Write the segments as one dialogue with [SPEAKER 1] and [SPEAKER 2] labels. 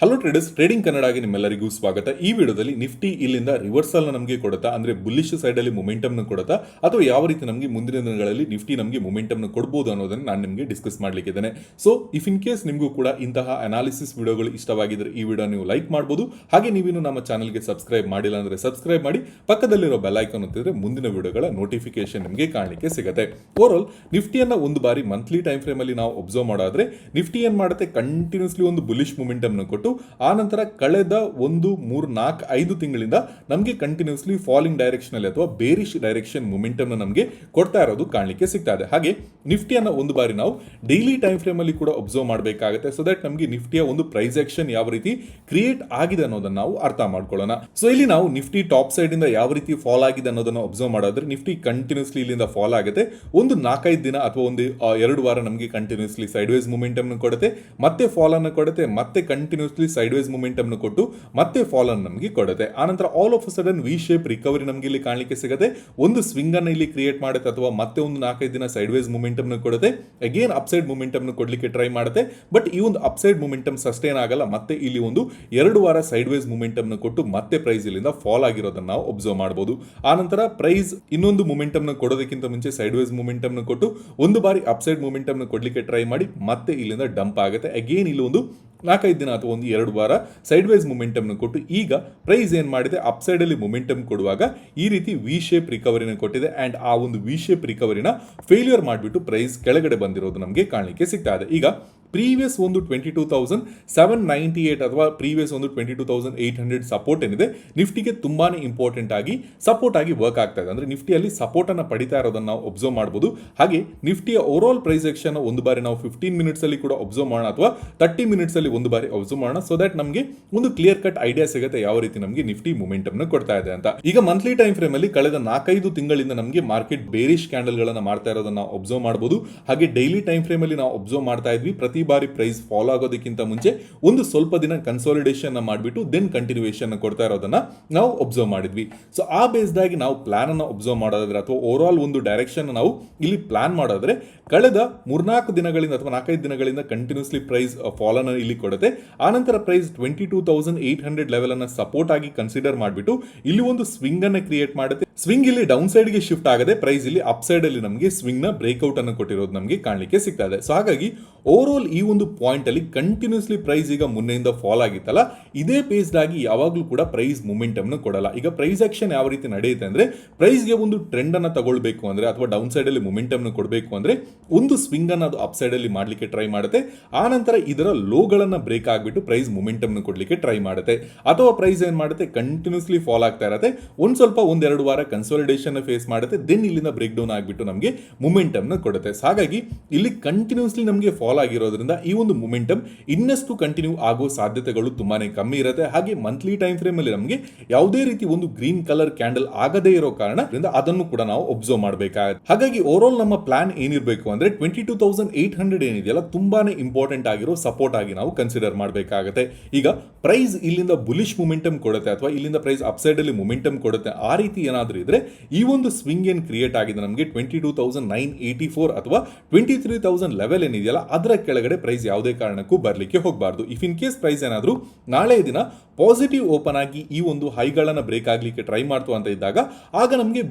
[SPEAKER 1] Hello traders trading ಕನ್ನಡಗೆ ನಿಮ್ಮೆಲ್ಲರಿಗೂ ಸ್ವಾಗತ. ಈ ವಿಡಿಯೋದಲ್ಲಿ ನಿಫ್ಟಿ ಇಲ್ಲಿಂದ ರಿವರ್ಸಲ್ ನಮಗೆ ಕೊಡುತ್ತಾ, ಅಂದ್ರೆ ಬುಲ್ಲಿಶ್ ಸೈಡ್ ಅಲ್ಲಿ ಮೊಮೆಂಟಮ್ ಕೊಡುತ್ತಾ, ಅಥವಾ ಯಾವ ರೀತಿ ನಮಗೆ ಮುಂದಿನ ದಿನಗಳಲ್ಲಿ ನಿಫ್ಟಿ ನಮಗೆ ಮೊಮೆಂಟಮ್ ಕೊಡಬಹುದು ಅನ್ನೋದನ್ನ ನಾನು ನಿಮಗೆ ಡಿಸ್ಕಸ್ ಮಾಡಲಿಕ್ಕಿದ್ದೇನೆ ಸೊ ಇಫ್ ಇನ್ ಕೇಸ್ ನಿಮಗೂ ಕೂಡ ಇಂತಹ ಅನಾಲಿಸಿಸ್ ವಿಡಿಯೋಗಳು ಇಷ್ಟವಾಗಿದ್ರೆ ಈ ವಿಡಿಯೋ ನೀವು ಲೈಕ್ ಮಾಡಬಹುದು ಹಾಗೆ ನೀವಿನ್ನು ನಮ್ಮ ಚಾನಲ್ಗೆ ಸಬ್ಸ್ಕ್ರೈಬ್ ಮಾಡಿಲ್ಲ ಅಂದ್ರೆ ಸಬ್ಸ್ಕ್ರೈಬ್ ಮಾಡಿ, ಪಕ್ಕದಲ್ಲಿರೋ ಬೆಲ್ ಐಕಾನ್ ಒತ್ತಿದ್ರೆ ಮುಂದಿನ ವಿಡಿಯೋಗಳ ನೋಟಿಫಿಕೇಶನ್ ನಿಮಗೆ ಕಾಣಲಿಕ್ಕೆ ಸಿಗುತ್ತೆ. ಓವರ್ ನಿಫ್ಟಿಯನ್ನ ಒಂದು ಬಾರಿ ಮಂತ್ಲಿ ಟೈಮ್ ಫ್ರೇಮ್ ಅಲ್ಲಿ ನಾವು ಒಬ್ಸರ್ವ್ ಮಾಡೋದ್ರೆ, ನಿಫ್ಟಿ ಏನ್ ಮಾಡುತ್ತೆ? ಕಂಟಿನ್ಯೂಸ್ಲಿ ಒಂದು ಬುಲಿಶ್ ಮೊಮೆಂಟಮ್ ಕೊಟ್ಟು ಆ ನಂತರ ಕಳೆದ ಒಂದು, ಮೂರು, ನಾಲ್ಕು, ಐದು ತಿಂಗಳಿಂದ ನಮಗೆ ಕಂಟಿನ್ಯೂಸ್ಲಿ ಫಾಲಿಂಗ್ ಡೈರೆಕ್ಷನ್ ಅಲ್ಲಿ ಅಥವಾ ಬೇರಿಶ್ ಡೈರೆಕ್ಷನ್ ಮೊಮೆಂಟಮ್ ನಮಗೆ ಕೊಡ್ತಾ ಇರೋದು ಕಾಣಲಿಕ್ಕೆ ಸಿಗ್ತಾ ಇದೆ. ಹಾಗೆ ನಿಫ್ಟಿಯನ್ನ ಒಂದು ಬಾರಿ ನಾವು ಡೈಲಿ ಟೈಮ್ ಫ್ರೇಮ್ ಅಲ್ಲಿ ಕೂಡ ಒಬ್ಸರ್ವ್ ಮಾಡಬೇಕಾಗುತ್ತೆ. ಸೊ ದಟ್ ನಮಗೆ ನಿಫ್ಟಿಯ ಒಂದು ಪ್ರೈಸ್ ಆಕ್ಷನ್ ಯಾವ ರೀತಿ ಕ್ರಿಯೇಟ್ ಆಗಿದೆ ಅನ್ನೋದನ್ನ ನಾವು ಅರ್ಥ ಮಾಡ್ಕೊಳ್ಳೋಣ. ಸೊ ಇಲ್ಲಿ ನಾವು ನಿಫ್ಟಿ ಟಾಪ್ ಸೈಡ್ ಇಂದ ಯಾವ ರೀತಿ ಫಾಲ್ ಆಗಿದೆ ಅನ್ನೋದನ್ನ ಒಬ್ಸರ್ವ್ ಮಾಡೋದ್ರೆ ನಿಫ್ಟಿ ಕಂಟಿನ್ಯೂಸ್ಲಿ ಇಲ್ಲಿಂದ ಫಾಲ್ ಆಗುತ್ತೆ. ಒಂದು ನಾಲ್ಕೈದು ದಿನ ಅಥವಾ ಒಂದು ಎರಡು ವಾರ ನಮಗೆ ಕಂಟಿನ್ಯೂಸ್ಲಿ ಸೈಡ್ ವೇಸ್ ಮೊಮೆಂಟಮ್ ಕೊಡುತ್ತೆ. ಮತ್ತೆ ಫಾಲ್ ಅನ್ನು ಕೊಡುತ್ತೆ, ಮತ್ತೆ ಕಂಟಿನ್ಯೂಸ್ಲಿ ಸೈಡ್ ಮೂಮೆಂಟ್ ಅನ್ನು ಕೊಟ್ಟು ಮತ್ತೆ ಫಾಲ್ ಅನ್ನು ನಮಗೆ ಕೊಡುತ್ತೆ. ಆನಂತರ all of sudden V shape recovery ನಮಗೆ ಇಲ್ಲಿ ಕಾಣಲಿಕ್ಕೆ ಸಿಗುತ್ತೆ. ಒಂದು ಸ್ವಿಂಗ್ ಅನ್ನು ಇಲ್ಲಿ ಕ್ರಿಯೇಟ್ ಮಾಡುತ್ತೆ ಅಥವಾ ಮತ್ತೆ ಒಂದು ನಾಲ್ಕೈದು ದಿನ ಸೈಡ್ ಮೂಮೆಂಟ್ ಅನ್ನು ಕೊಡುತ್ತೆ. ಅಗೇನ್ ಅಪ್ಸೈಡ್ ಮೊಮೆಂಟಮ್ ಕೊಡಲಿಕ್ಕೆ ಟ್ರೈ ಮಾಡುತ್ತೆ. ಬಟ್ ಈ ಒಂದು ಅಪ್ಸೈಡ್ ಮೊಮೆಂಟಮ್ ಸಸ್ಟೈನ್ ಆಗಲ್ಲ. ಮತ್ತೆ ಇಲ್ಲಿ ಒಂದು ಎರಡು ವಾರ ಸೈಡ್ ಮೂಮೆಂಟ್ ಅನ್ನು ಕೊಟ್ಟು ಮತ್ತೆ ಪ್ರೈಸ್ ಇಲ್ಲಿಂದ ಫಾಲ್ ಆಗಿರೋದನ್ನ ನಾವು ಒಬ್ಸರ್ವ್ ಮಾಡಬಹುದು ಆನಂತರ ಪ್ರೈಸ್ ಇನ್ನೊಂದು ಮೊಮೆಂಟಮ್ ಕೊಡೋದಕ್ಕಿಂತ ಮುಂಚೆ ಸೈಡ್ ಮೂಮೆಂಟ್ ಅನ್ನು ಕೊಟ್ಟು ಒಂದು ಬಾರಿ ಅಪ್ಸೈಡ್ ಮೊಮೆಂಟಮ್ ಕೊಡಲಿಕ್ಕೆ ಟ್ರೈ ಮಾಡಿ ಮತ್ತೆ ಇಲ್ಲಿಂದ ಡಂಪ್ ಆಗುತ್ತೆ. ಅಗೇನ್ ಇಲ್ಲಿ ಒಂದು ನಾಲ್ಕೈದು ದಿನ ಅಥವಾ ಒಂದು ಎರಡು ವಾರ ಸೈಡ್ ವೈಸ್ ಮೊಮೆಂಟಮ್ನ ಕೊಟ್ಟು ಈಗ ಪ್ರೈಸ್ ಏನು ಮಾಡಿದೆ? ಅಪ್ ಸೈಡಲ್ಲಿ ಮೊಮೆಂಟಮ್ ಕೊಡುವಾಗ ಈ ರೀತಿ ವಿ ಶೇಪ್ ರಿಕವರಿನ ಕೊಟ್ಟಿದೆ ಆ್ಯಂಡ್ ಆ ಒಂದು ವಿ ಶೇಪ್ ರಿಕವರಿನ ಫೇಲ್ಯೂರ್ ಮಾಡಿಬಿಟ್ಟು ಪ್ರೈಸ್ ಕೆಳಗಡೆ ಬಂದಿರೋದು ನಮಗೆ ಕಾಣಲಿಕ್ಕೆ ಸಿಗ್ತಾ ಇದೆ. ಈಗ ಪ್ರೀವಿಯಸ್ ಒಂದು twenty two thousand seven ninety eight ಅಥವಾ ಪ್ರೀವಿಯಸ್ ಒಂದು twenty two thousand eight hundred support ಏನಿದೆ, ನಿಫ್ಟಿಗೆ ತುಂಬಾನೇ ಇಂಪಾರ್ಟೆಂಟ್ ಆಗಿ ಸಪೋರ್ಟ್ ಆಗಿ ವರ್ಕ್ ಆಗ್ತಾ ಇದೆ. ಅಂದ್ರೆ ನಿಫ್ಟಿಯಲ್ಲಿ ಸಪೋರ್ಟ್ ಅನ್ನ ಪಡಿತಾ ಇರೋದನ್ನ ನಾವು ಒಬ್ಸರ್ವ್ ಮಾಡ್ಬೋದು. ಹಾಗೆ ನಿಫ್ಟಿಯ ಓವರ್ ಪ್ರೈಸ್ ಆಕ್ಷನ್ ಒಂದು ಬಾರಿ ನಾವು ಫಿಫ್ಟೀನ್ ಮಿನಿಟ್ಸಲ್ಲಿ ಕೂಡ ಒಬ್ಸರ್ವ್ ಮಾಡೋಣ ಅಥವಾ ತರ್ಟಿ ಮಿನಿಟ್ಸ್ ಅಲ್ಲಿ ಒಂದು ಬಾರಿ ಒಬ್ಸರ್ವ್ ಮಾಡೋಣ ಸೊ ದಟ್ ನಮಗೆ ಒಂದು ಕ್ಲಿಯರ್ ಕಟ್ ಐಡಿಯಾ ಸಿಗುತ್ತೆ ಯಾವ ರೀತಿ ನಮಗೆ ನಿಫ್ಟಿ ಮೊಮೆಂಟಮ್ನ ಕೊಡ್ತಾ ಇದೆ ಅಂತ. ಈಗ ಮಂತ್ಲಿ ಟೈಮ್ ಫ್ರೇಮ್ ಅಲ್ಲಿ ಕಳೆದ ನಾಲ್ಕೈದು ತಿಂಗಳಿಂದ ನಮಗೆ ಮಾರ್ಕೆಟ್ ಬೇರಿಶ್ ಕ್ಯಾಂಡಲ್ ಗಳನ್ನ ಮಾಡ್ತಾ ಇರೋದನ್ನು ಒಬ್ಸರ್ವ್ ಮಾಡಬಹುದು ಹಾಗೆ ಡೈಲಿ ಟೈಮ್ ಫ್ರೇಮ್ ಅಲ್ಲಿ ನಾವು ಒಬ್ಸರ್ವ್ ಮಾಡ್ತಾ ಇದ್ವಿ. ಪ್ರತಿ ಬಾರಿ ಪ್ರೈಸ್ ಫಾಲೋ ಆಗೋದಕ್ಕಿಂತ ಮುಂಚೆ ಒಂದು ಸ್ವಲ್ಪ ದಿನ ಕನ್ಸಾಲಿಡೇಷನ್ ಮಾಡಿಬಿಟ್ಟು ದೆನ್ ಕಂಟಿನ್ಯೂಯೇಷನ್ ಕೊಡ್ತಾ ಇರೋದನ್ನ ನಾವು ಒಬ್ಸರ್ವ್ ಮಾಡಿದ್ವಿ. ಸೊ ಆ ಬೇಸ್ಡ್ ಆಗಿ ನಾವು ಪ್ಲಾನ್ ಅನ್ನ ಒಬ್ಸರ್ವ್ ಮಾಡೋದಾದ್ರೆ ಅಥವಾ ಓವರ್ ಆಲ್ ಒಂದು ಡೈರೆಕ್ಷನ್ ನಾವು ಇಲ್ಲಿ ಪ್ಲಾನ್ ಮಾಡೋದ್ರೆ ಕಳೆದ ಮೂರ್ನಾಲ್ಕು ದಿನಗಳಿಂದ ಅಥವಾ ನಾಲ್ಕೈದು ದಿನಗಳಿಂದ ಕಂಟಿನ್ಯೂಸ್ಲಿ ಪ್ರೈಸ್ ಫಾಲ್ ಅನ್ನು ಇಲ್ಲಿ ಕೊಡುತ್ತೆ. ಆನಂತರ price twenty two thousand eight hundred level ಅನ್ನ ಸಪೋರ್ಟ್ ಆಗಿ ಕನ್ಸಿಡರ್ ಮಾಡಿಬಿಟ್ಟು ಇಲ್ಲಿ ಒಂದು ಸ್ವಿಂಗ್ ಅನ್ನ ಕ್ರಿಯೇಟ್ ಮಾಡುತ್ತೆ. ಸ್ವಿಂಗ್ ಇಲ್ಲಿ ಡೌನ್ ಸೈಡ್ಗೆ ಶಿಫ್ಟ್ ಆಗದೆ ಪ್ರೈಸ್ ಇಲ್ಲಿ ಅಪ್ ಅಲ್ಲಿ ನಮಗೆ ಸ್ವಿಂಗ್ನ ಬ್ರೇಕ್ಔಟ್ ಅನ್ನು ಕೊಟ್ಟಿರೋದು ನಮಗೆ ಕಾಣಲಿಕ್ಕೆ ಸಿಗ್ತಾ ಇದೆ. ಸೊ ಹಾಗಾಗಿ ಓವರ್ ಈ ಒಂದು ಪಾಯಿಂಟ್ ಅಲ್ಲಿ ಕಂಟಿನ್ಯೂಸ್ಲಿ ಪ್ರೈಸ್ ಈಗ ಮುನ್ನೆಯಿಂದ ಫಾಲ್ ಆಗಿತ್ತಲ್ಲ, ಇದೇ ಬೇಸ್ಡ್ ಆಗಿ ಯಾವಾಗಲೂ ಕೂಡ ಪ್ರೈಸ್ ಮೂಮೆಂಟ್ ಅನ್ನು ಕೊಡಲ್ಲ. ಈಗ ಪ್ರೈಸ್ ಆಕ್ಷನ್ ಯಾವ ರೀತಿ ನಡೆಯುತ್ತೆ ಅಂದ್ರೆ ಪ್ರೈಸ್ಗೆ ಒಂದು ಟ್ರೆಂಡ್ ಅನ್ನ ತಗೊಳ್ಬೇಕು ಅಂದ್ರೆ ಅಥವಾ ಡೌನ್ ಸೈಡ್ ಅಲ್ಲಿ ಮೊಮೆಂಟಮ್ ಅನ್ನು ಕೊಡಬೇಕು ಅಂದ್ರೆ, ಒಂದು ಸ್ವಿಂಗ್ ಅನ್ನ ಅದು ಅಪ್ ಅಲ್ಲಿ ಮಾಡ್ಲಿಕ್ಕೆ ಟ್ರೈ ಮಾಡುತ್ತೆ. ಆ ನಂತರ ಇದರ ಲೋಗಳನ್ನು ಬ್ರೇಕ್ ಆಗಿಬಿಟ್ಟು ಪ್ರೈಸ್ ಮೊಮೆಂಟಮ್ ಅನ್ನು ಕೊಡಲಿಕ್ಕೆ ಟ್ರೈ ಮಾಡುತ್ತೆ. ಅಥವಾ ಪ್ರೈಸ್ ಏನ್ ಮಾಡುತ್ತೆ? ಕಂಟಿನ್ಯೂಸ್ಲಿ ಫಾಲ್ ಆಗ್ತಾ ಇರತ್ತೆ. ಒಂದು ಸ್ವಲ್ಪ ಒಂದೆರಡು ವಾರ ಕನ್ಸಾಲಿಡೇಷನ್ ಫೇಸ್ ಮಾಡುತ್ತೆ ದೆನ್ ಇಲ್ಲಿಂದ ಬ್ರೇಕ್ ಡೌನ್ ಆಗಿಬಿಟ್ಟು ನಮಗೆ ಮುಮೆಂಟಮ್ನ ಕೊಡುತ್ತೆ. ಹಾಗಾಗಿ, ಇಲ್ಲಿ ಕಂಟಿನ್ಯೂಸ್ಲಿ ನಮಗೆ ಫಾಲ್ ಆಗಿರೋದ್ರಿಂದ ಈ ಒಂದು ಮೊಮೆಂಟಮ್ ಇನ್ನಷ್ಟು ಕಂಟಿನ್ಯೂ ಆಗೋ ಸಾಧ್ಯತೆಗಳು ತುಂಬಾನೇ ಕಮ್ಮಿ ಇರುತ್ತೆ. ಹಾಗೆ ಮಂತ್ಲಿ ಟೈಮ್ ಫ್ರೇಮ್ ಅಲ್ಲಿ ನಮಗೆ ಯಾವುದೇ ರೀತಿ ಒಂದು ಗ್ರೀನ್ ಕಲರ್ ಕ್ಯಾಂಡಲ್ ಆಗದೇ ಇರೋ ಕಾರಣ ಅದನ್ನು ಕೂಡ ನಾವು ಒಬ್ಸರ್ವ್ ಮಾಡಬೇಕಾಗುತ್ತೆ. ಹಾಗಾಗಿ ಓವರ್ ಆಲ್ ನಮ್ಮ ಪ್ಲಾನ್ ಏನಿರಬೇಕು ಅಂದ್ರೆ twenty two thousand eight hundred ಏನಿದೆಯಲ್ಲ, ತುಂಬಾನೇ ಇಂಪಾರ್ಟೆಂಟ್ ಆಗಿರೋ ಸಪೋರ್ಟ್ ಆಗಿ ನಾವು ಕನ್ಸಿಡರ್ ಮಾಡಬೇಕಾಗುತ್ತೆ. ಈಗ ಪ್ರೈಸ್ ಇಲ್ಲಿಂದ ಬುಲಿಶ್ ಮೊಮೆಂಟಮ್ ಕೊಡುತ್ತೆ ಅಥವಾ ಇಲ್ಲಿಂದ ಪ್ರೈಸ್ ಅಪ್ಸೈಡ್ ಅಲ್ಲಿ ಮೊಮೆಂಟಮ್ ಕೊಡುತ್ತೆ, ಆ ರೀತಿ ಏನಾದರೂ ಇದ್ರೆ ಈ ಒಂದು ಸ್ವಿಂಗ್ ಏನ್ ಕ್ರಿಯೇಟ್ ಆಗಿದೆ ನಮಗೆ twenty two thousand nine eighty four ಅಥವಾ ಟ್ವೆಂಟಿ ತ್ರೀ ತೌಸಂಡ್ ಲೆವೆಲ್ ಏನಿದೆಯಲ್ಲ, ಅದರ ಕೆಳಗಡೆ ಪ್ರೈಸ್ ಯಾವುದೇ ಕಾರಣಕ್ಕೂ ಬರಲಿಕ್ಕೆ ಹೋಗಬಾರ್ದು. ಇಫ್ ಇನ್ ಕೇಸ್ ಪ್ರೈಸ್ ಏನಾದರೂ ನಾಳೆ ದಿನ ಪಾಸಿಟಿವ್ ಓಪನ್ ಆಗಿ ಈ ಒಂದು ಹೈಗಳನ್ನು ಬ್ರೇಕ್ ಆಗಲಿಕ್ಕೆ ಟ್ರೈ ಮಾಡ್ತು ಅಂತ ಇದ್ದಾಗ, ಆಗ ನಮಗೆ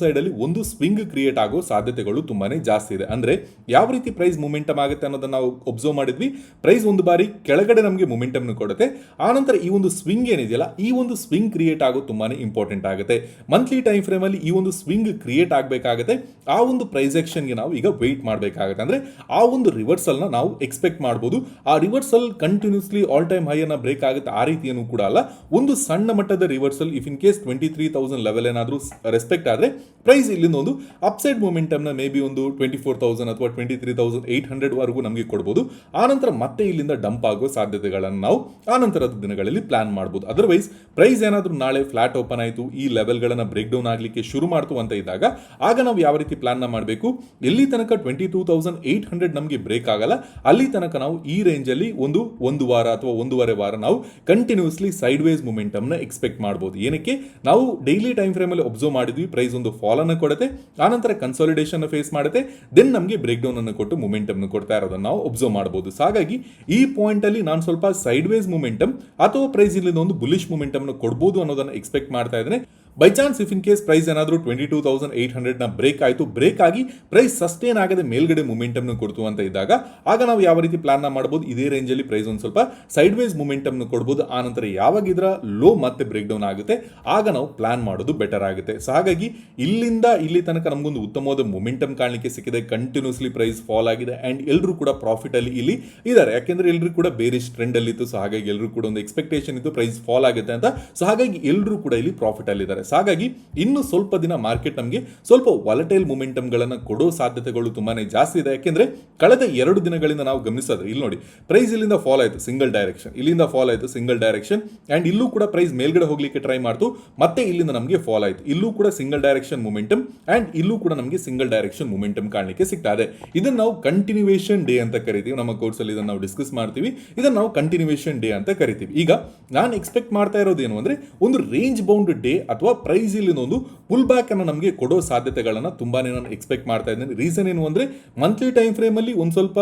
[SPEAKER 1] ಸೈಡ್ ಅಲ್ಲಿ ಒಂದು ಸ್ವಿಂಗ್ ಕ್ರಿಯೇಟ್ ಆಗೋ ಸಾಧ್ಯತೆಗಳು ತುಂಬಾನೇ ಜಾಸ್ತಿ ಇದೆ. ಅಂದ್ರೆ ಯಾವ ರೀತಿ ಪ್ರೈಸ್ ಮೊಮೆಂಟಮ್ ಆಗುತ್ತೆ ಅನ್ನೋದನ್ನ ನಾವು ಒಬ್ಸರ್ವ್ ಮಾಡಿದ್ವಿ. ಪ್ರೈಸ್ ಒಂದು ಬಾರಿ ಕೆಳಗಡೆ ನಮಗೆ ಮೊಮೆಂಟಮ್ ಕೊಡುತ್ತೆ. ಆನಂತರ ಈ ಒಂದು ಸ್ವಿಂಗ್ ಏನಿದೆಯಲ್ಲ, ಈ ಒಂದು ಸ್ವಿಂಗ್ ಕ್ರಿಯೇಟ್ ಆಗೋ ತುಂಬಾನೇ ಇಂಪಾರ್ಟೆಂಟ್ ಆಗುತ್ತೆ. ಮಂತ್ಲಿ ಫ್ರೇಮ್ ಅಲ್ಲಿ ಈ ಒಂದು ಸ್ವಿಂಗ್ ಕ್ರಿಯೇಟ್ ಆಗಬೇಕಾಗುತ್ತೆ. ಆ ಒಂದು ಪ್ರೈಸ್ಗೆ ನಾವು ಈಗ ವೆಯ್ಟ್ ಮಾಡಬೇಕಾಗುತ್ತೆ. ಅಂದ್ರೆ ಆ ಒಂದು ರಿವರ್ಸಲ್ನ ನಾವು ಎಕ್ಸ್ಪೆಕ್ಟ್ ಮಾಡಬಹುದು ಆ reversal continuously all time high ಅನ್ನ ಬ್ರೇಕ್ ಆಗುತ್ತೆ. ಆ ರೀತಿಯನ್ನು ಕೂಡ ಅಲ್ಲ. ಒಂದು ಸಣ್ಣ ಮಟ್ಟದ reversal if in case twenty three thousand level ಏನಾದರೂ ರೆಸ್ಪೆಕ್ಟ್ ಆದ್ರೆ ಪ್ರೈಸ್ ಇಲ್ಲಿಂದ ಒಂದು ಅಪ್ಸೈಡ್ ಮೂಮೆಂಟಮ್ನ ಮೇ ಬಿ ಒಂದು ಟ್ವೆಂಟಿ ಫೋರ್ ತೌಸಂಡ್ ಅಥವಾ twenty three thousand eight hundred ವರೆಗೂ ನಮಗೆ ಕೊಡಬಹುದು ಆನಂತರ ಮತ್ತೆ ಇಲ್ಲಿಂದ ಡಂಪ್ ಆಗೋ ಸಾಧ್ಯತೆಗಳನ್ನು ನಾವು ಆನಂತರದ ದಿನಗಳಲ್ಲಿ ಪ್ಲಾನ್ ಮಾಡಬಹುದು ಅದರ್ವೈಸ್ ಪ್ರೈಸ್ ಏನಾದರೂ ನಾಳೆ ಫ್ಲಾಟ್ ಓಪನ್ ಆಯಿತು, ಈ ಲೆವೆಲ್ಗಳನ್ನು ಬ್ರೇಕ್ ಡೌನ್ ಡೌನ್ ಆಗಲಿಕ್ಕೆ ಶುರು ಮಾಡ್ತು ಅಂತ ಇದ್ದಾಗ, ಆಗ ನಾವು ಯಾವ ರೀತಿ ಪ್ಲಾನ್ನ ಮಾಡಬೇಕು? ಎಲ್ಲಿ ತನಕ twenty two thousand eight hundred ನಮಗೆ ಬ್ರೇಕ್ ಆಗಲ್ಲ. ಅಲ್ಲಿ ತನಕ ನಾವು ಈ ರೇಂಜಲ್ಲಿ ಒಂದು ಒಂದು ವಾರ ಅಥವಾ ಒಂದೂವರೆ ವಾರ ನಾವು ಕಂಟಿನ್ಯೂಸ್ಲಿ ಸೈಡ್ ವೇಸ್ನ ಎಕ್ಸ್ಪೆಕ್ಟ್ ಮಾಡ್ಬೋದು. ಏನಕ್ಕೆ? ನಾವು ಡೈಲಿ ಟೈಮ್ ಫ್ರೇಮಲ್ಲಿ ಒಬ್ಸರ್ವ್ ಮಾಡಿದ್ವಿ ಪ್ರೈಸ್ ಒಂದು ಫಾಲ್ ಅನ್ನು ಕೊಡುತ್ತೆ ಆನಂತರ ಕನ್ಸಾಲಿಡೇಷನ್ ಫೇಸ್ ಮಾಡುತ್ತೆ ದೆನ್ ನಮಗೆ ಬ್ರೇಕ್ ಡೌನ್ ಅನ್ನು ಕೊಟ್ಟು ಮೂಮೆಂಟಮ್ನ ಕೊಡ್ತಾ ಇರೋದನ್ನು ನಾವು ಒಬ್ಸರ್ವ್ ಮಾಡಬಹುದು ಹಾಗಾಗಿ ಈ ಪಾಯಿಂಟ್ ಅಲ್ಲಿ ನಾನು ಸ್ವಲ್ಪ ಸೈಡ್ ವೇಸ್ ಮೂಮೆಂಟಮ್ ಅಥವಾ ಪ್ರೈಸ್ ಇಲ್ಲಿಂದ ಒಂದು ಬುಲಿಶ್ ಮೊಮೆಂಟಮ್ ಕೊಡ್ಬೋದು ಅನ್ನೋದನ್ನ ಎಕ್ಸ್ಪೆಕ್ಟ್ ಮಾಡ್ತಾ ಇದ್ದೇನೆ. By chance if in case price ಏನಾದರೂ ಟ್ವೆಂಟಿ ಟೂ ತೌಸಂಡ್ ಏಟ್ ಹಂಡ್ರೆಡ್ನ ಬ್ರೇಕ್ ಆಯಿತು ಬ್ರೇಕ್ ಆಗಿ ಪ್ರೈಸ್ ಸಸ್ಟೇನ್ ಆಗದೆ ಮೇಲ್ಗಡೆ ಮೊಮೆಂಟಮ್ನ ಕೊಡ್ತು ಅಂತ ಇದ್ದಾಗ, ಆಗ ನಾವು ಯಾವ ರೀತಿ ಪ್ಲಾನ್ನ ಮಾಡ್ಬೋದು? ಇದೇ ರೇಂಜಲ್ಲಿ ಪ್ರೈಸ್ ಒಂದು ಸ್ವಲ್ಪ ಸೈಡ್ ವೈಸ್ ಮೊಮೆಂಟಮ್ನ ಕೊಡ್ಬೋದು. ಆನಂತರ ಯಾವಾಗ ಇದರ ಲೋ ಮತ್ತೆ ಬ್ರೇಕ್ ಡೌನ್ ಆಗುತ್ತೆ? ಆಗ ನಾವು ಪ್ಲಾನ್ ಮಾಡೋದು ಬೆಟರ್ ಆಗುತ್ತೆ. ಸೊ ಹಾಗಾಗಿ ಇಲ್ಲಿಂದ ಇಲ್ಲಿ ತನಕ ನಮಗೊಂದು ಉತ್ತಮವಾದ ಮೊಮೆಂಟಮ್ ಕಾಣಲಿಕ್ಕೆ ಸಿಕ್ಕಿದೆ. ಕಂಟಿನ್ಯೂಸ್ಲಿ ಪ್ರೈಸ್ ಫಾಲ್ ಆಗಿದೆ ಅಂಡ್ ಎಲ್ಲರೂ ಕೂಡ ಪ್ರಾಫಿಟ್ ಅಲ್ಲಿ ಇಲ್ಲಿ ಇದ್ದಾರೆ. ಯಾಕೆಂದ್ರೆ ಎಲ್ಲರೂ ಕೂಡ ಬೇರೆ ಟ್ರೆಂಡಲ್ಲಿತ್ತು ಸೊ ಹಾಗಾಗಿ ಎಲ್ಲರೂ ಕೂಡ ಒಂದು ಎಕ್ಸ್ಪೆಕ್ಟೇಷನ್ ಇತ್ತು ಪ್ರೈಸ್ ಫಾಲ್ ಆಗುತ್ತೆ ಅಂತ. ಸೊ ಹಾಗಾಗಿ ಎಲ್ಲರೂ ಕೂಡ ಇಲ್ಲಿ ಪ್ರಾಫಿಟ್ ಸೊ ಹಾಗಾಗಿ ಇನ್ನು ಸ್ವಲ್ಪ ದಿನ ಮಾರ್ಕೆಟ್ ನಮಗೆ ಸ್ವಲ್ಪ ವಾಲಟೈಲ್ ಗಳನ್ನ ಕೊಡೋ ಸಾಧ್ಯತೆಗಳು ತುಂಬಾನೇ ಜಾಸ್ತಿ ಇದೆ. ಯಾಕೆಂದ್ರೆ ಕಳೆದ ಎರಡು ದಿನಗಳಿಂದ ನಾವು ಗಮನಿಸಿದ್ರೆ ಇಲ್ಲಿ ನೋಡಿ ಪ್ರೈಸ್ ಇಲ್ಲಿಂದ ಫಾಲ್ ಆಯಿತು ಸಿಂಗಲ್ ಡೈರೆಕ್ಷನ್ ಇಲ್ಲಿಂದ ಫಾಲ್ ಆಯಿತು ಸಿಂಗಲ್ ಡೈರೆಕ್ಷನ್ ಅಂಡ್ ಇಲ್ಲೂ ಕೂಡ ಪ್ರೈಸ್ ಮೇಲ್ಗಡೆ ಹೋಗ್ಲಿಕ್ಕೆ ಟ್ರೈ ಮಾಡ್ತು, ಮತ್ತೆ ಇಲ್ಲಿಂದ ನಮಗೆ ಫಾಲ್ ಆಯಿತು. ಇಲ್ಲೂ ಕೂಡ ಸಿಂಗಲ್ ಡೈರೆಕ್ಷನ್ ಮೊಮೆಂಟಮ್ ಅಂಡ್ ಇಲ್ಲೂ ಕೂಡ ನಮಗೆ ಸಿಂಗಲ್ ಡೈರೆಕ್ಷನ್ ಮೊಮೆಂಟಮ್ ಕಾಣಲಿಕ್ಕೆ ಸಿಗ್ತಾ ಇದೆ. ಇದನ್ನ ನಾವು ಕಂಟಿನ್ಯೂವೇಷನ್ ಡೇ ಅಂತ ಕರಿತೀವಿ. ನಮ್ಮ ಕೋರ್ಸಲ್ಲಿ ಇದನ್ನ ನಾವು ಡಿಸ್ಕಸ್ ಮಾಡ್ತೀವಿ. ಇದನ್ನ ನಾವು ಕಂಟಿನ್ಯೂವೇಷನ್ ಡೇ ಅಂತ ಕರಿತೀವಿ. ಈಗ ನಾನು ಎಕ್ಸ್ಪೆಕ್ಟ್ ಮಾಡ್ತಾ ಇರೋದು ಏನು ಅಂದ್ರೆ, ಒಂದು ರೇಂಜ್ ಬೌಂಡ್ ಡೇ ಅಥವಾ ಪ್ರೈಸ್ ಇಲ್ಲಿ ಒಂದು ಪುಲ್ ಬ್ಯಾಕ್ ಅನ್ನು ನಮಗೆ ಕೊಡೋ ಸಾಧ್ಯತೆಗಳನ್ನ ತುಂಬಾನೇ ನಾನು ಎಕ್ಸ್ಪೆಕ್ಟ್ ಮಾಡ್ತಾ ಇದ್ದೇನೆ. ರೀಸನ್ ಏನು ಅಂದ್ರೆ ಮಂತ್ಲಿ ಟೈಮ್ ಫ್ರೇಮ್ ಅಲ್ಲಿ ಒಂದು ಸ್ವಲ್ಪ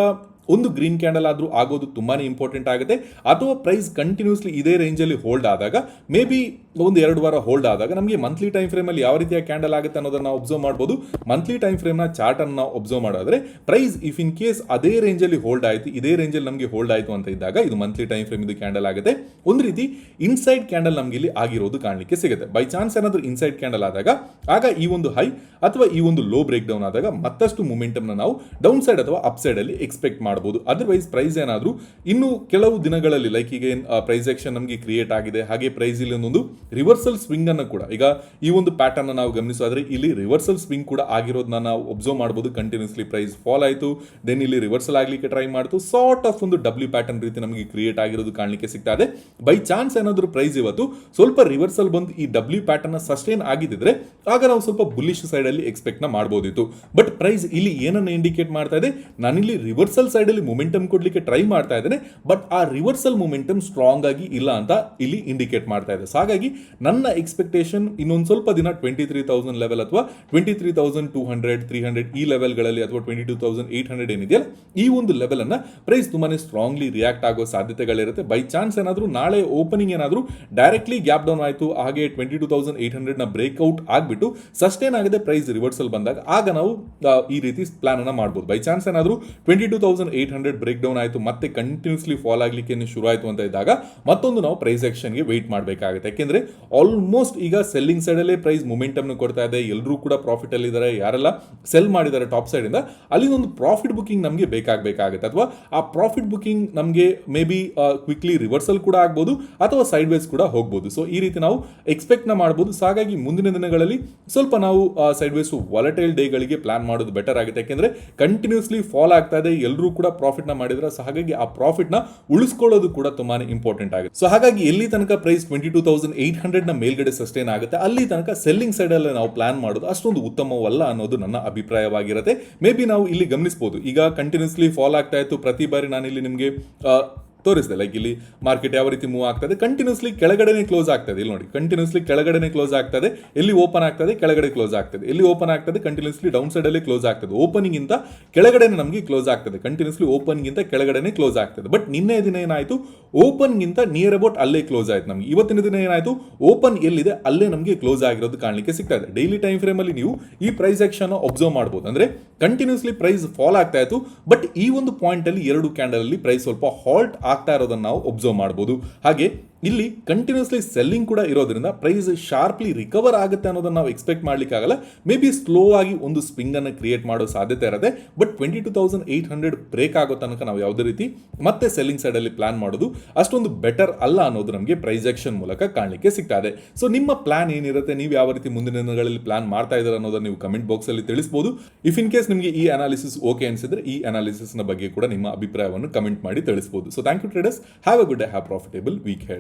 [SPEAKER 1] ಒಂದು ಗ್ರೀನ್ ಕ್ಯಾಂಡಲ್ ಆದರೂ ಆಗೋದು ತುಂಬಾ ಇಂಪಾರ್ಟೆಂಟ್ ಆಗುತ್ತೆ. ಅಥವಾ ಪ್ರೈಸ್ ಕಂಟಿನ್ಯೂಸ್ಲಿ ಇದೇ ರೇಂಜಲ್ಲಿ ಹೋಲ್ಡ್ ಆದಾಗ ಮೇ ಬಿ ಒಂದು ಎರಡು ವಾರ ಹೋಲ್ಡ್ ಆದಾಗ ನಮಗೆ ಮಂತ್ಲಿ ಟೈಮ್ ಫ್ರೇಮಲ್ಲಿ ಯಾವ ರೀತಿಯ ಕ್ಯಾಂಡಲ್ ಆಗುತ್ತೆ ಅನ್ನೋದನ್ನ ನಾವು ಒಬ್ಸರ್ವ್ ಮಾಡ್ಬೋದು. ಮಂತ್ಲಿ ಟೈಮ್ ಫ್ರೇಮ್ನ ಚಾರ್ಟ್ ಅನ್ನು ನಾವು ಒಬ್ಸರ್ವ್ ಮಾಡೋದ್ರೆ ಪ್ರೈಸ್ ಇಫ್ ಇನ್ ಕೇಸ್ ಅದೇ ರೇಂಜಲ್ಲಿ ಹೋಲ್ಡ್ ಆಯಿತು, ಇದೇ ರೇಂಜಲ್ಲಿ ನಮಗೆ ಹೋಲ್ಡ್ ಆಯಿತು ಅಂತ ಇದ್ದಾಗ ಇದು ಮಂತ್ಲಿ ಟೈಮ್ ಫ್ರೇಮ್ ಇದು ಕ್ಯಾಂಡಲ್ ಆಗುತ್ತೆ. ಒಂದು ರೀತಿ ಇನ್ಸೈಡ್ ಕ್ಯಾಂಡಲ್ ನಮಗೆ ಇಲ್ಲಿ ಆಗಿರೋದು ಕಾಣಲಿಕ್ಕೆ ಸಿಗುತ್ತೆ. ಬೈ ಚಾನ್ಸ್ ಏನಾದರೂ ಇನ್ಸೈಡ್ ಕ್ಯಾಂಡಲ್ ಆದಾಗ, ಆಗ ಈ ಒಂದು ಹೈ ಅಥವಾ ಈ ಒಂದು ಲೋ ಬ್ರೇಕ್ ಡೌನ್ ಆದಾಗ ಮತ್ತಷ್ಟು ಮೂಮೆಂಟಮ್ನ ನಾವು ಡೌನ್ ಸೈಡ್ ಅಥವಾ ಅಪ್ ಸೈಡಲ್ಲಿ ಎಕ್ಸ್ಪೆಕ್ಟ್ ಎಕ್ಸ್ಪೆಕ್ಟ್ ಮಾಡಬಹುದು ಅದರ್ವೈಸ್ ಪ್ರೈಸ್ ಏನಾದರೂ ಇನ್ನು ಕೆಲವು ದಿನಗಳಲ್ಲಿ ಲೈಕ್ ಈಗ ಪ್ರೈಸ್ ಆಕ್ಷನ್ ನಮಗೆ ಕ್ರಿಯೇಟ್ ಆಗಿದೆ. ಹಾಗೆ ಪ್ರೈಸ್ ಇಲ್ಲಿ ಒಂದೊಂದು ರಿವರ್ಸಲ್ ಸ್ವಿಂಗ್ ಅನ್ನು ಕೂಡ, ಈಗ ಈ ಒಂದು ಪ್ಯಾಟರ್ನ್ ನಾವು ಗಮನಿಸೋದ್ರೆ ಇಲ್ಲಿ ರಿವರ್ಸಲ್ ಸ್ವಿಂಗ್ ಕೂಡ ಆಗಿರೋದನ್ನ ನಾವು ಒಬ್ಸರ್ವ್ ಮಾಡಬಹುದು ಕಂಟಿನ್ಯೂಸ್ಲಿ ಪ್ರೈಸ್ ಫಾಲ್ ಆಯಿತು ದೆನ್ ಇಲ್ಲಿ ರಿವರ್ಸಲ್ ಆಗಲಿಕ್ಕೆ ಟ್ರೈ ಮಾಡ್ತು. ಸಾರ್ಟ್ ಆಫ್ ಒಂದು ಡಬ್ಲ್ಯೂ ಪ್ಯಾಟರ್ನ್ ರೀತಿ ನಮಗೆ ಕ್ರಿಯೇಟ್ ಆಗಿರೋದು ಕಾಣಲಿಕ್ಕೆ ಸಿಗ್ತಾ ಇದೆ. ಬೈ ಚಾನ್ಸ್ ಏನಾದರೂ ಪ್ರೈಸ್ ಇವತ್ತು ಸ್ವಲ್ಪ ರಿವರ್ಸಲ್ ಬಂದು ಈ ಡಬ್ಲ್ಯೂ ಪ್ಯಾಟರ್ನ್ ಸಸ್ಟೈನ್ ಆಗಿದ್ರೆ ಆಗ ನಾವು ಸ್ವಲ್ಪ ಬುಲಿಶ್ ಎಕ್ಸ್ಪೆಕ್ಟ್ನ ಮಾಡಬಹುದಿತ್ತು ಬಟ್ ಪ್ರೈಸ್ ಇಲ್ಲಿ ಏನನ್ನ ಇಂಡಿಕೇಟ್ ಮಾಡ್ತಾ ಇದೆ? ನಾನಿಲ್ಲಿ ರಿವರ್ಸಲ್ ಅಲ್ಲಿ ಮೊಮೆಂಟಮ್ ಕೊಡ್ಲಿಕ್ಕೆ ಟ್ರೈ ಮಾಡ್ತಾ ಇದ್ದಾನೆ ಬಟ್ ಆ ರಿವರ್ಸಲ್ ಮೊಮೆಂಟಮ್ ಸ್ಟ್ರಾಂಗ್ ಆಗಿ ಇಲ್ಲ ಅಂತ ಇಲ್ಲಿ ಇಂಡಿಕೇಟ್ ಮಾಡ್ತಾ ಇದೆ. ಹಾಗಾಗಿ ನನ್ನ ಎಕ್ಸ್ಪೆಕ್ಟೇಷನ್ ಇನ್ನೊಂದು ಸ್ವಲ್ಪ ದಿನ ಟ್ವೆಂಟಿ ತ್ರೀ ತೌಸಂಡ್ ಲೆವೆಲ್ ಅಥವಾ twenty three thousand two hundred three hundred ಈ ಲೆವೆಲ್ಗಳಲ್ಲಿ ಅಥವಾ twenty two thousand eight hundred ಏನಿದೆಯಲ್ಲ, ಈ ಒಂದು ಲೆವೆಲ್ ಅನ್ನ ಪ್ರೈಸ್ ತುಂಬಾನೇ ಸ್ಟ್ರಾಂಗ್ಲಿ ರಿಯಾಕ್ಟ್ ಆಗೋ ಸಾಧ್ಯತೆಗಳಿರುತ್ತೆ. ಬೈ ಚಾನ್ಸ್ ಏನಾದರೂ ನಾಳೆ ಓಪನಿಂಗ್ ಏನಾದರೂ ಡೈರೆಕ್ಟ್ಲಿ ಗ್ಯಾಪ್ ಡೌನ್ ಆಯಿತು, ಹಾಗೆ ಟ್ವೆಂಟಿ ಟೂ ತೌಸಂಡ್ ಏಟ್ ಹಂಡ್ರೆಡ್ನ ಬ್ರೇಕ್ಔಟ್ ಆಗಿಬಿಟ್ಟು ಸಸ್ಟೇನ್ ಆಗಿದೆ ಪ್ರೈಸ್ ರಿವರ್ಸಲ್ ಬಂದಾಗ, ಆಗ ನಾವು ಈ ರೀತಿ ಪ್ಲಾನ್ ಅನ್ನ ಮಾಡ್ಬೋದು. ಬೈ ಚಾನ್ಸ್ ಏನಾದರೂ twenty two thousand eight hundred break down ಆಯಿತು, ಮತ್ತೆ ಕಂಟಿನ್ಯೂಸ್ಲಿ ಫಾಲ್ ಆಗಲಿಕ್ಕೆ ಶುರು ಆಯಿತು ಅಂತ ಇದ್ದಾಗ ಮತ್ತೊಂದು ನಾವು ಪ್ರೈಸ್ ಆಕ್ಷನ್ಗೆ ವೆಯ್ಟ್ ಮಾಡಬೇಕಾಗುತ್ತೆ. ಯಾಕೆಂದರೆ ಆಲ್ಮೋಸ್ಟ್ ಈಗ ಸೆಲ್ಲಿಂಗ್ ಸೈಡಲ್ಲೇ ಪ್ರೈಸ್ ಮೊಮೆಂಟಮ್ನ ಕೊಡ್ತಾ ಇದೆ ಎಲ್ಲರೂ ಕೂಡ ಪ್ರಾಫಿಟಲ್ಲಿದ್ದಾರೆ ಯಾರೆಲ್ಲ ಸೆಲ್ ಮಾಡಿದ್ದಾರೆ ಟಾಪ್ ಸೈಡ್ ಇಂದ ಅಲ್ಲಿ ಒಂದು ಪ್ರಾಫಿಟ್ ಬುಕಿಂಗ್ ನಮಗೆ ಬೇಕಾಗಬೇಕಾಗುತ್ತೆ. ಅಥವಾ ಆ ಪ್ರಾಫಿಟ್ ಬುಕಿಂಗ್ ನಮಗೆ ಮೇ ಬಿ ಕ್ವಿಕ್ಲಿ ರಿವರ್ಸಲ್ ಕೂಡ ಆಗ್ಬೋದು, ಅಥವಾ ಸೈಡ್ ವೈಸ್ ಕೂಡ ಹೋಗ್ಬೋದು. ಸೊ ಈ ರೀತಿ ನಾವು ಎಕ್ಸ್ಪೆಕ್ಟ್ನ ಮಾಡ್ಬೋದು. ಸೊ ಹಾಗಾಗಿ ಮುಂದಿನ ದಿನಗಳಲ್ಲಿ ಸ್ವಲ್ಪ ನಾವು ಸೈಡ್ ವೈಸ್ ವಾಲಟೈಲ್ ಡೇಗಳಿಗೆ ಪ್ಲಾನ್ ಮಾಡೋದು ಬೆಟರ್ ಆಗುತ್ತೆ. ಯಾಕೆಂದರೆ ಕಂಟಿನ್ಯೂಸ್ಲಿ ಫಾಲ್ ಆಗ್ತಾ ಇದೆ ಎಲ್ಲರೂ ಕೂಡ ಪ್ರಾಫಿಟ್ನ ಮಾಡಿದ್ರೆ ಸೊ ಹಾಗಾಗಿ ಆ ಪ್ರಾಫಿಟ್ನ ಉಳಿಸ್ಕೊಳ್ಳೋದು ಕೂಡ ತುಂಬಾನೇ ಇಂಪಾರ್ಟೆಂಟ್ ಆಗುತ್ತೆ. ಸೊ ಹಾಗಾಗಿ ಎಲ್ಲಿ ತನಕ price twenty two thousand eight ಹಂಡ್ರೆಡ್ನ ಮೇಲ್ಗಡೆ ಸಸ್ಟೈನ್ ಆಗುತ್ತೆ, ಅಲ್ಲಿ ತನಕ ಸೆಲ್ಲಿಂಗ್ ಸೈಡ್ ಅಲ್ಲಿ ನಾವು ಪ್ಲಾನ್ ಮಾಡೋದು ಅಷ್ಟೊಂದು ಉತ್ತಮವಲ್ಲ ಅನ್ನೋದು ನನ್ನ ಅಭಿಪ್ರಾಯವಾಗಿರುತ್ತೆ. ಮೇ ಬಿ ನಾವು ಇಲ್ಲಿ ಗಮನಿಸಬಹುದು ಈಗ ಕಂಟಿನ್ಯೂಸ್ಲಿ ಫಾಲ್ ಆಗ್ತಾ ಇತ್ತು, ಪ್ರತಿ ಬಾರಿ ನಾನು ಇಲ್ಲಿ ನಿಮಗೆ ತೋರಿಸಿದೆ ಲೈಕ್ ಇಲ್ಲಿ ಮಾರ್ಕೆಟ್ ಯಾವ ರೀತಿ ಮೂವ್ ಆಗ್ತದೆ ಕಂಟಿನ್ಯೂಸ್ಲಿ ಕೆಳಗಡೆನೆ ಕ್ಲೋಸ್ ಆಗ್ತದೆ ಇಲ್ಲಿ ನೋಡಿ ಕಂಟಿನ್ಯೂಸ್ಲಿ ಕೆಳಗಡೆನೆ ಕ್ಲೋಸ್ ಆಗ್ತದೆ ಎಲ್ಲಿ ಓಪನ್ ಆಗ್ತದೆ ಕೆಳಗಡೆ ಕ್ಲೋಸ್ ಆಗ್ತದೆ ಎಲ್ಲಿ ಓಪನ್ ಆಗ್ತದೆ ಕಂಟಿನ್ಯೂಸ್ಲಿ ಡೌನ್ ಅಲ್ಲಿ ಕ್ಲೋಸ್ ಆಗ್ತದೆ ಓಪನಿಂಗ್ ಇಂದ ಕೆಳಗಡೆನೆ ನಮಗೆ ಕ್ಲೋಸ್ ಆಗ್ತದೆ ಕಂಟಿನ್ಯೂಸ್ಲಿ ಓಪನ್ಗಿಂತ ಕೆಳಗಡೆನೆ ಕ್ಲೋಸ್ ಆಗ್ತದೆ ಬಟ್ ನಿನ್ನೆ ದಿನ ಏನಾಯ್ತು? ಓಪನ್ ಗಿಂತ ನಿಯರ್ ಅಬೌಟ್ ಅಲ್ಲೇ ಕ್ಲೋಸ್ ಆಯ್ತು ನಮಗೆ. ಇವತ್ತಿನ ದಿನ ಏನಾಯ್ತು? ಓಪನ್ ಎಲ್ಲಿದೆ? ಅಲ್ಲೇ ನಮಗೆ ಕ್ಲೋಸ್ ಆಗಿರೋದು ಕಾಣಲಿಕ್ಕೆ ಸಿಗ್ತಾ ಇದೆ. ಡೈಲಿ ಟೈಮ್ ಫ್ರೇಮ್ ಅಲ್ಲಿ ನೀವು ಈ ಪ್ರೈಸ್ ಆಕ್ಷನ್ ಅಬ್ಸರ್ವ್ ಮಾಡಬಹುದು ಅಂದ್ರೆ ಕಂಟಿನ್ಯೂಸ್ಲಿ ಪ್ರೈಸ್ ಫಾಲ್ ಆಗ್ತಾ ಇತ್ತು ಬಟ್ ಈ ಒಂದು ಪಾಯಿಂಟಲ್ಲಿ ಎರಡು ಕ್ಯಾಂಡಲಲ್ಲಿ ಪ್ರೈಸ್ ಸ್ವಲ್ಪ ಹಾಲ್ಟ್ ಆಗ್ತಾ ಇರೋದನ್ನ ನಾವು ಒಬ್ಸರ್ವ್ ಮಾಡಬಹುದು ಹಾಗೆ ಇಲ್ಲಿ ಕಂಟಿನ್ಯೂಸ್ಲಿ ಸೆಲ್ಲಿಂಗ್ ಕೂಡ ಇರೋದ್ರಿಂದ ಪ್ರೈಸ್ ಶಾರ್ಪ್ಲಿ ರಿಕವರ್ ಆಗುತ್ತೆ ಅನ್ನೋದನ್ನ ನಾವು ಎಕ್ಸ್ಪೆಕ್ಟ್ ಮಾಡ್ಲಿಕ್ಕೆ ಆಗಲ್ಲ ಮೇ ಬಿ ಸ್ಲೋ ಆಗಿ ಒಂದು ಸ್ವಿಂಗ್ ಅನ್ನು ಕ್ರಿಯೇಟ್ ಮಾಡೋ ಸಾಧ್ಯತೆ ಇರುತ್ತೆ but twenty two thousand eight hundred break ಆಗೋ ತನಕ ನಾವು ಯಾವುದೇ ರೀತಿ ಮತ್ತೆ ಸೆಲ್ಲಿಂಗ್ ಸೈಡ್ ಅಲ್ಲಿ ಪ್ಲಾನ್ ಮಾಡೋದು ಅಷ್ಟೊಂದು ಬೆಟರ್ ಅಲ್ಲ ಅನ್ನೋದು ನಮಗೆ ಪ್ರೈಸ್ ಆಕ್ಷನ್ ಮೂಲಕ ಕಾಣಲಿಕ್ಕೆ ಸಿಗ್ತಾ ಇದೆ. ಸೊ ನಿಮ್ಮ ಪ್ಲಾನ್ ಏನಿರುತ್ತೆ, ನೀವು ಯಾವ ರೀತಿ ಮುಂದಿನ ದಿನಗಳಲ್ಲಿ ಪ್ಲಾನ್ ಮಾಡ್ತಾ ಇದ್ದಾರೆ ಅನ್ನೋದನ್ನ ನೀವು ಕಮೆಂಟ್ ಬಾಕ್ಸ್ ಅಲ್ಲಿ ತಿಳಿಸಬಹುದು ಇಫ್ ಇನ್ ಕೇಸ್ ನಿಮಗೆ ಈ ಅನಾಲಿಸಿಸ್ ಓಕೆ ಅನಿಸಿದ್ರೆ, ಈ ಅನಾಲಿಸಿಸ್ನ ಬಗ್ಗೆ ಕೂಡ ನಿಮ್ಮ ಅಭಿಪ್ರಾಯವನ್ನು ಕಮೆಂಟ್ ಮಾಡಿ ತಿಳಿಸಬಹುದು so thank you traders have a good have profitable week ahead